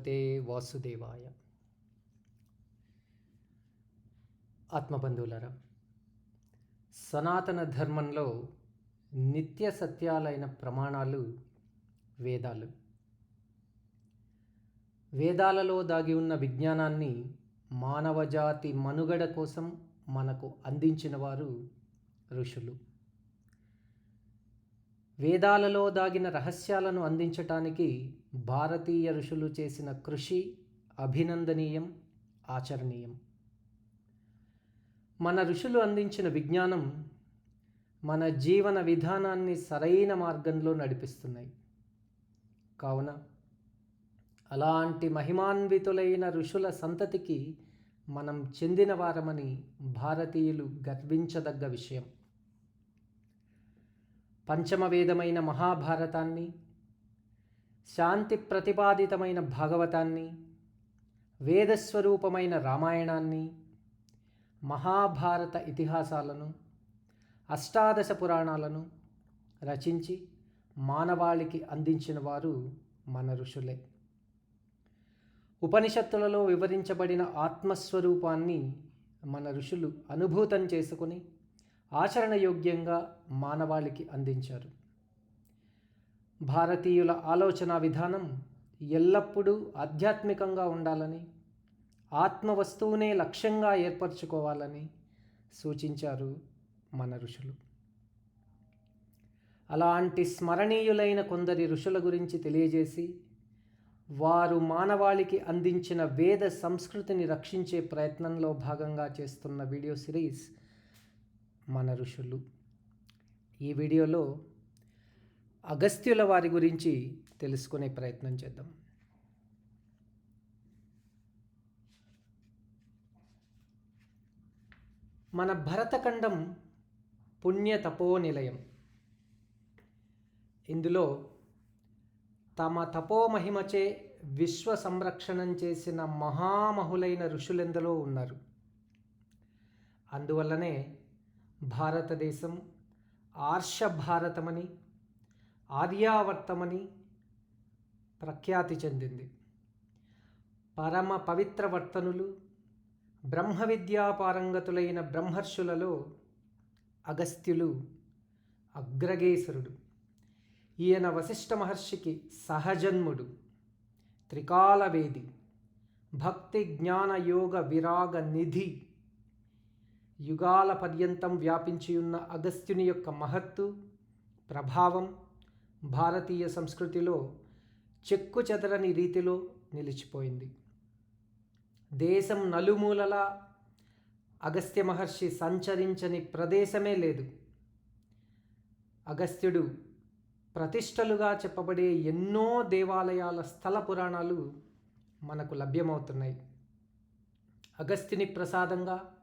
భగవతే వాసుదేవాయ. ఆత్మబంధువులరా సనాతన ధర్మంలో నిత్య సత్యాలైన ప్రమాణాలు వేదాలు. వేదాలలో దాగి ఉన్న విజ్ఞానాన్ని మానవజాతి మనుగడ కోసం మనకు అందించిన వారు ఋషులు. వేదాలలో దాగిన రహస్యాలను అందించటానికి భారతీయ ఋషులు చేసిన కృషి అభినందనీయం ఆచరణీయం. మన ఋషులు అందించిన విజ్ఞానం మన జీవన విధానాన్ని సరైన మార్గంలో నడిపిస్తున్నాయి. కావున అలాంటి మహిమాన్వితులైన ఋషుల సంతతికి మనం చెందిన వారమని భారతీయులు గర్వించదగ్గ విషయం. పంచమవేదమైన మహాభారతాన్ని శాంతి ప్రతిపాదితమైన భాగవతాన్ని వేదస్వరూపమైన రామాయణాన్ని మహాభారత ఇతిహాసాలను అష్టాదశ పురాణాలను రచించి మానవాళికి అందించిన వారు మన ఋషులే. ఉపనిషత్తులలో వివరించబడిన ఆత్మస్వరూపాన్ని మన ఋషులు అనుభూతం చేసుకుని ఆచరణయోగ్యంగా మానవాళికి అందించారు. భారతీయుల ఆలోచన విధానం ఎల్లప్పుడూ ఆధ్యాత్మికంగా ఉండాలని ఆత్మ వస్తువునే లక్ష్యంగా ఏర్పరచుకోవాలని సూచించారు మన ఋషులు. అలాంటి స్మరణీయులైన కొందరి ఋషుల గురించి తెలియజేసి వారు మానవాళికి అందించిన వేద సంస్కృతిని రక్షించే ప్రయత్నంలో భాగంగా చేస్తున్న వీడియో సిరీస్ మన ఋషులు. ఈ వీడియోలో అగస్త్యుల వారి గురించి తెలుసుకునే ప్రయత్నం చేద్దాం. మన భరతఖండం పుణ్య తపో నిలయం ఇందులో తమ తపోమహిమచే విశ్వ సంరక్షణం చేసిన మహామహులైన ఋషులెందరో ఉన్నారు. అందువల్లనే భారతదేశం ఆర్ష భారతమని ఆర్యావర్తమని ప్రఖ్యాతి చెందింది. పరమ పవిత్ర వర్తనులు బ్రహ్మ విద్యాపారంగతులైన బ్రహ్మర్షులలో అగస్త్యులు అగ్రగేశరుడు ఈయన వశిష్ఠ మహర్షికి సహజన్ముడు త్రికాలవేది భక్తి జ్ఞాన యోగ విరాగ నిధి. యుగాల పర్యంతం వ్యాపించియున్న అగస్త్యుని యొక్క మహత్తు ప్రభావం భారతీయ సంస్కృతిలో చెక్కు చెదరని రీతిలో నిలిచిపోయింది. దేశం నలుమూలలా అగస్త్య మహర్షి సంచరించని ప్రదేశమే లేదు. అగస్త్యుడు ప్రతిష్టలుగా చెప్పబడే ఎన్నో దేవాలయాల స్థల పురాణాలు మనకు లభ్యమవుతున్నాయి. అగస్త్యుని ప్రసాదంగా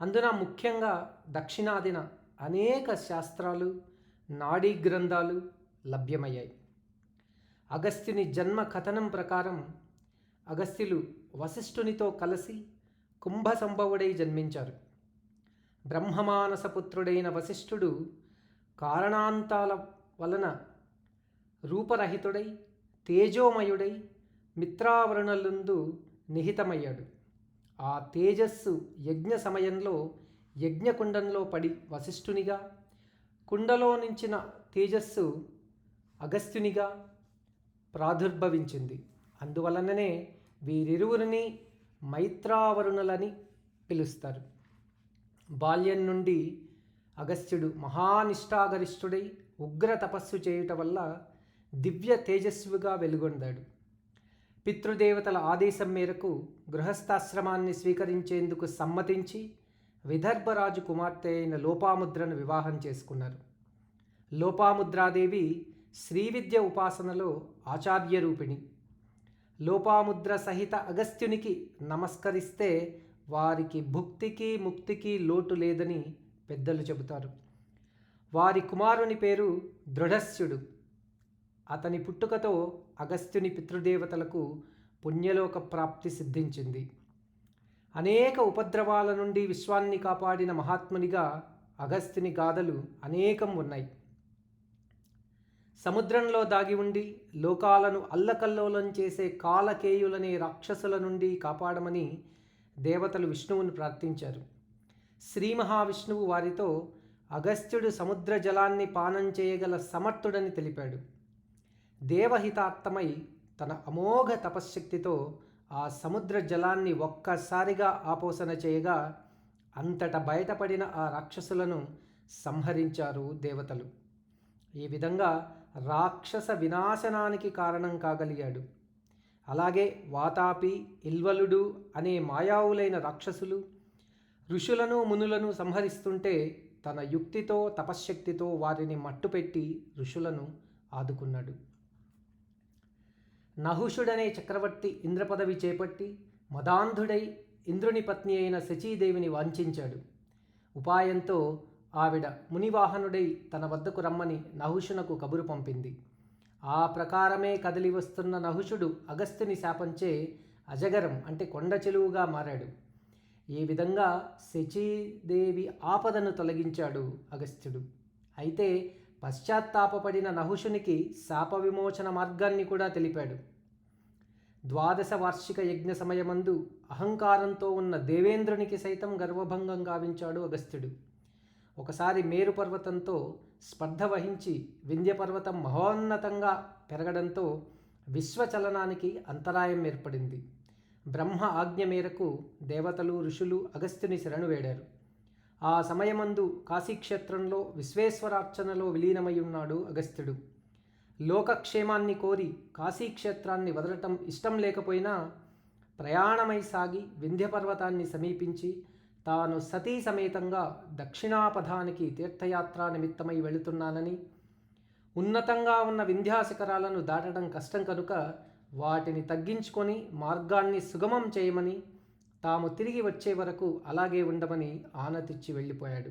అందున ముఖ్యంగా దక్షిణాదిన అనేక శాస్త్రాలు నాడీ గ్రంథాలు లభ్యమయ్యాయి. అగస్త్యుని జన్మ కథనం ప్రకారం అగస్త్యులు వశిష్ఠునితో కలిసి కుంభ సంభవుడై జన్మించారు బ్రహ్మమానసపుత్రుడైన వశిష్ఠుడు కారణాంతాల వలన రూపరహితుడై తేజోమయుడై మిత్రావరణలందు నిహితమయ్యాడు. ఆ తేజస్సు యజ్ఞ సమయంలో యజ్ఞకుండంలో పడి వశిష్ఠునిగా కుండలో నించిన తేజస్సు అగస్త్యునిగా ప్రాదుర్భవించింది. అందువలననే వీరిరువురిని మైత్రావరుణులని పిలుస్తారు. బాల్యం నుండి అగస్త్యుడు మహానిష్టాగరిష్ఠుడై ఉగ్ర తపస్సు చేయుట వల్ల దివ్య తేజస్విగా వెలుగొందాడు. పితృదేవతల ఆదేశం మేరకు గృహస్థాశ్రమాన్ని స్వీకరించేందుకు సమ్మతించి విదర్భరాజు కుమార్తె అయిన లోపాముద్రను వివాహం చేసుకున్నారు. లోపాముద్రాదేవి శ్రీవిద్య ఉపాసనలో ఆచార్య రూపిణి. లోపాముద్ర సహిత అగస్త్యునికి నమస్కరిస్తే వారికి భుక్తికి ముక్తికి లోటు లేదని పెద్దలు చెబుతారు. వారి కుమారుని పేరు దృఢస్యుడు. అతని పుట్టుకతో అగస్త్యుని పితృదేవతలకు పుణ్యలోక ప్రాప్తి సిద్ధించింది. అనేక ఉపద్రవాల నుండి విశ్వాన్ని కాపాడిన మహాత్మునిగా అగస్త్యుని గాథలు అనేకం ఉన్నాయి. సముద్రంలో దాగి ఉండి లోకాలను అల్లకల్లోలం చేసే కాలకేయులనే రాక్షసుల నుండి కాపాడమని దేవతలు విష్ణువుని ప్రార్థించారు. శ్రీ మహావిష్ణువు వారితో అగస్త్యుడు సముద్ర జలాన్ని పానం చేయగల సమర్థుడని తెలిపాడు. దేవహితార్థమై తన అమోఘ తపశ్శక్తితో ఆ సముద్ర జలాన్ని ఒక్కసారిగా ఆపోసన చేయగా అంతట బయటపడిన ఆ రాక్షసులను సంహరించారు దేవతలు. ఈ విధంగా రాక్షస వినాశనానికి కారణం కాగలిగాడు. అలాగే వాతాపి ఇల్వలుడు అనే మాయావులైన రాక్షసులు ఋషులను మునులను సంహరిస్తుంటే తన యుక్తితో తపశ్శక్తితో వారిని మట్టుపెట్టి ఋషులను ఆదుకున్నాడు. నహుషుడనే చక్రవర్తి ఇంద్రపదవి చేపట్టి మదాంధుడై ఇంద్రుని పత్ని అయిన శచీదేవిని వాంఛించాడు. ఉపాయంతో ఆవిడ మునివాహనుడై తన వద్దకు రమ్మని నహుషునకు కబురు పంపింది. ఆ ప్రకారమే కదిలి వస్తున్న నహుషుడు అగస్త్యుని శాపంచే అజగరం అంటే కొండ చెలువుగా మారాడు. ఈ విధంగా శచీదేవి ఆపదను తొలగించాడు అగస్త్యుడు. అయితే పశ్చాత్తాపపడిన నహుషునికి శాప విమోచన మార్గాన్ని కూడా తెలిపాడు. ద్వాదశ వార్షిక యజ్ఞ సమయమందు అహంకారంతో ఉన్న దేవేంద్రునికి సైతం గర్వభంగం గావించాడు అగస్త్యుడు. ఒకసారి మేరు పర్వతంతో స్పర్ధ వహించి వింధ్యపర్వతం మహోన్నతంగా పెరగడంతో విశ్వచలనానికి అంతరాయం ఏర్పడింది. బ్రహ్మ ఆజ్ఞ మేరకు దేవతలు ఋషులు అగస్త్యుని శరణు వేడారు. ఆ సమయమందు కాశీక్షేత్రంలో విశ్వేశ్వరార్చనలో విలీనమై ఉన్నాడు అగస్త్యుడు. లోకక్షేమాన్ని కోరి కాశీక్షేత్రాన్ని వదలటం ఇష్టం లేకపోయినా ప్రయాణమై సాగి వింధ్యపర్వతాన్ని సమీపించి తాను సతీ సమేతంగా దక్షిణాపథానికి తీర్థయాత్ర నిమిత్తమై వెళుతున్నానని ఉన్నతంగా ఉన్న వింధ్యాశిఖరాలను దాటడం కష్టం కనుక వాటిని తగ్గించుకొని మార్గాన్ని సుగమం చేయమని తాము తిరిగి వచ్చే వరకు అలాగే ఉండమని ఆనతిచ్చి వెళ్ళిపోయాడు.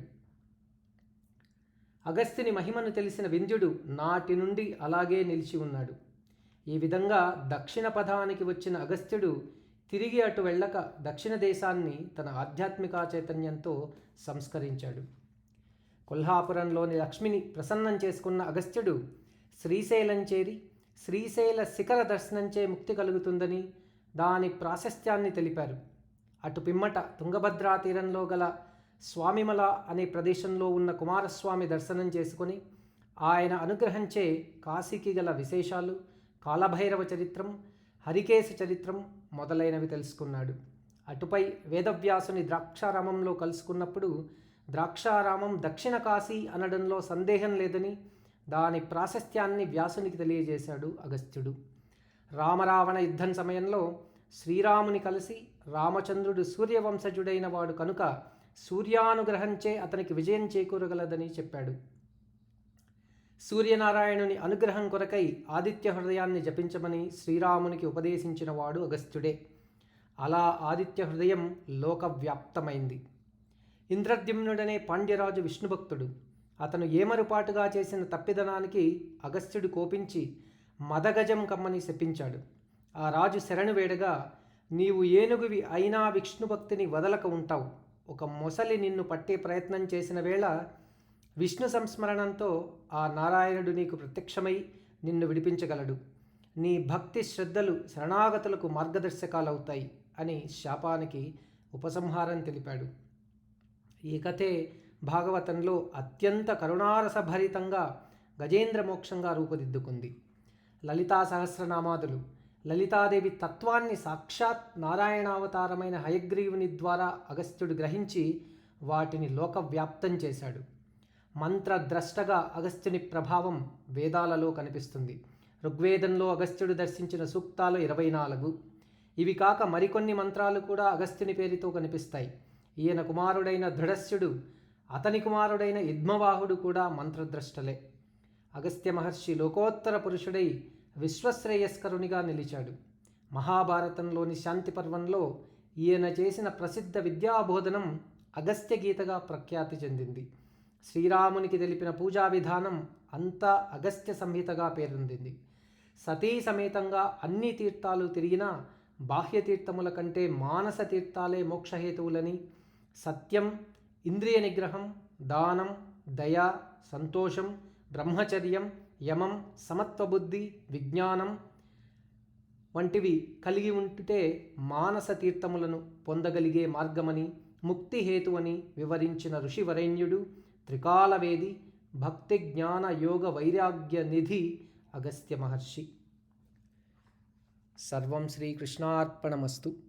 అగస్త్యుని మహిమను తెలిసిన వింధ్యుడు నాటి నుండి అలాగే నిలిచి ఉన్నాడు. ఈ విధంగా దక్షిణ పథానికి వచ్చిన అగస్త్యుడు తిరిగి అటు వెళ్ళక దక్షిణ దేశాన్ని తన ఆధ్యాత్మిక చైతన్యంతో సంస్కరించాడు. కొల్హాపురంలోని లక్ష్మిని ప్రసన్నం చేసుకున్న అగస్త్యుడు శ్రీశైలం చేరి శ్రీశైల శిఖర దర్శనంచే ముక్తి కలుగుతుందని దాని ప్రాశస్త్యాన్ని తెలిపారు. అటు పిమ్మట తుంగభద్రా తీరంలో గల స్వామిమల అనే ప్రదేశంలో ఉన్న కుమారస్వామి దర్శనం చేసుకొని ఆయన అనుగ్రహంచే కాశీకి గల విశేషాలు కాలభైరవ చరిత్రం హరికేశ చరిత్రం మొదలైనవి తెలుసుకున్నాడు. అటుపై వేదవ్యాసుని ద్రాక్షారామంలో కలుసుకున్నప్పుడు ద్రాక్షారామం దక్షిణ కాశీ అనడంలో సందేహం లేదని దాని ప్రాశస్త్యాన్ని వ్యాసునికి తెలియజేశాడు అగస్త్యుడు. రామరావణ యుద్ధం సమయంలో శ్రీరాముని కలిసి రామచంద్రుడు సూర్యవంశజుడైన వాడు కనుక సూర్యానుగ్రహంచే అతనికి విజయం చేకూరగలదని చెప్పాడు. సూర్యనారాయణుని అనుగ్రహం కొరకై ఆదిత్య హృదయాన్ని జపించమని శ్రీరామునికి ఉపదేశించిన వాడు అగస్త్యుడే. అలా ఆదిత్య హృదయం లోకవ్యాప్తమైంది. ఇంద్రద్యుమ్నుడనే పాండ్యరాజు విష్ణుభక్తుడు. అతను ఏమరుపాటుగా చేసిన తప్పిదనానికి అగస్త్యుడు కోపించి మదగజం కమ్మని శపించాడు. ఆ రాజు శరణు వేడగా నీవు ఏనుగువి అయినా విష్ణుభక్తిని వదలక ఉంటావు. ఒక మొసలి నిన్ను పట్టే ప్రయత్నం చేసిన వేళ విష్ణు సంస్మరణంతో ఆ నారాయణుడు నీకు ప్రత్యక్షమై నిన్ను విడిపించగలడు. నీ భక్తి శ్రద్ధలు శరణాగతులకు మార్గదర్శకాలవుతాయి అని శాపానికి ఉపసంహారం తెలిపాడు. ఈ కథే భాగవతంలో అత్యంత కరుణారసభరితంగా గజేంద్ర మోక్షంగా రూపుదిద్దుకుంది. లలితా సహస్రనామాదులు లలితాదేవి తత్వాన్ని సాక్షాత్ నారాయణావతారమైన హయగ్రీవుని ద్వారా అగస్త్యుడు గ్రహించి వాటిని లోకవ్యాప్తం చేశాడు. మంత్రద్రష్టగా అగస్త్యుని ప్రభావం వేదాలలో కనిపిస్తుంది. ఋగ్వేదంలో అగస్త్యుడు దర్శించిన సూక్తాలు ఇరవై నాలుగు. ఇవి కాక మరికొన్ని మంత్రాలు కూడా అగస్త్యుని పేరుతో కనిపిస్తాయి. ఈయన కుమారుడైన దృఢస్యుడు అతని కుమారుడైన యుద్మవాహుడు కూడా మంత్రద్రష్టలే. అగస్త్య మహర్షి లోకోత్తర పురుషుడై విశ్వశ్రేయస్కరునిగా నిలిచాడు. మహాభారతంలోని శాంతి పర్వంలో ఈయన చేసిన ప్రసిద్ధ విద్యాబోధనం అగస్త్య గీతగా ప్రఖ్యాతి చెందింది. శ్రీరామునికి తెలిపిన పూజా విధానం అంతా అగస్త్య సంహితగా పేరొందింది. సతీ సమేతంగా అన్ని తీర్థాలు తిరిగినా బాహ్య తీర్థముల కంటే మానస తీర్థాలే మోక్షహేతువులని సత్యం ఇంద్రియ నిగ్రహం దానం దయ సంతోషం బ్రహ్మచర్యం యమం సమత్వబుద్ధి విజ్ఞానం వంటివి కలిగి ఉంటే మానస తీర్థములను పొందగలిగే మార్గమని ముక్తి హేతువని వివరించిన ఋషివరేణ్యుడు త్రికాలవేది భక్తి జ్ఞాన యోగ వైరాగ్య నిధి అగస్త్య మహర్షి. సర్వం శ్రీకృష్ణార్పణమస్తు.